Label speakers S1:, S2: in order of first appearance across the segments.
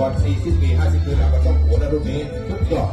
S1: ก่อน40ปี50ปีเราก็ต้องโหนะรุ่นนี้ทุกยอด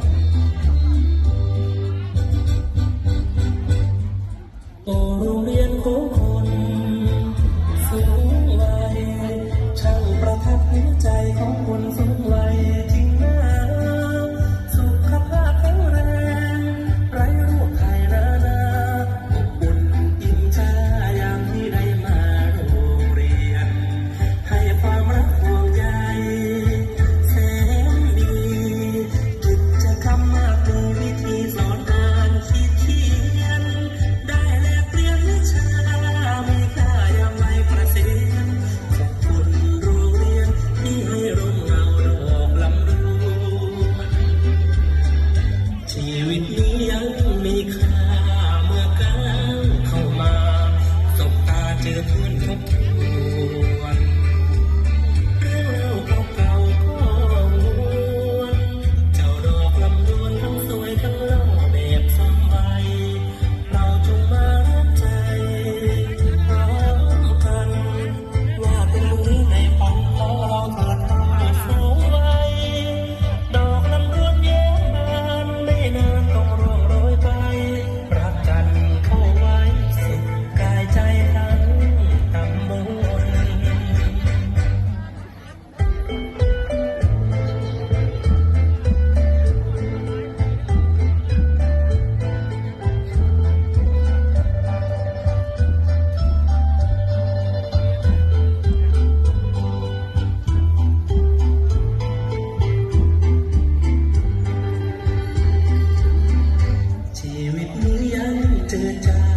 S2: to die.